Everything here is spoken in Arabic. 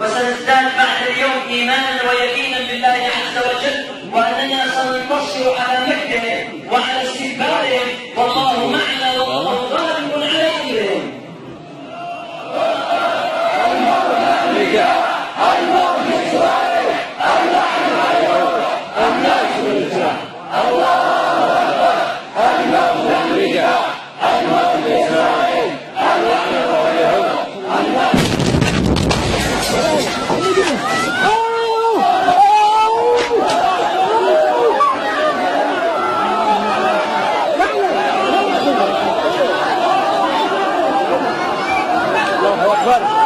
وسنزداد بعد اليوم إيمانا ويقينا بالله عز وجل وأننا سننتصر على مكة وعلى استكبارهم والله معنا والله Agora.